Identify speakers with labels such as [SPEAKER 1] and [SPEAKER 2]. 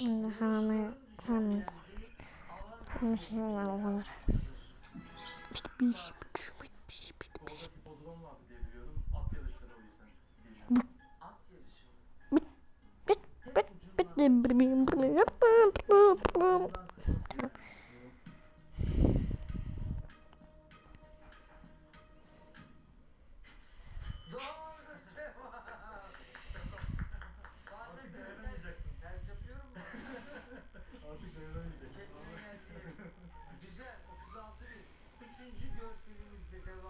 [SPEAKER 1] Hamur. Hamur. Hamur şey var.
[SPEAKER 2] İşte bir iş. Bit bit bit
[SPEAKER 1] bit bit bit bit
[SPEAKER 2] bit bit
[SPEAKER 1] because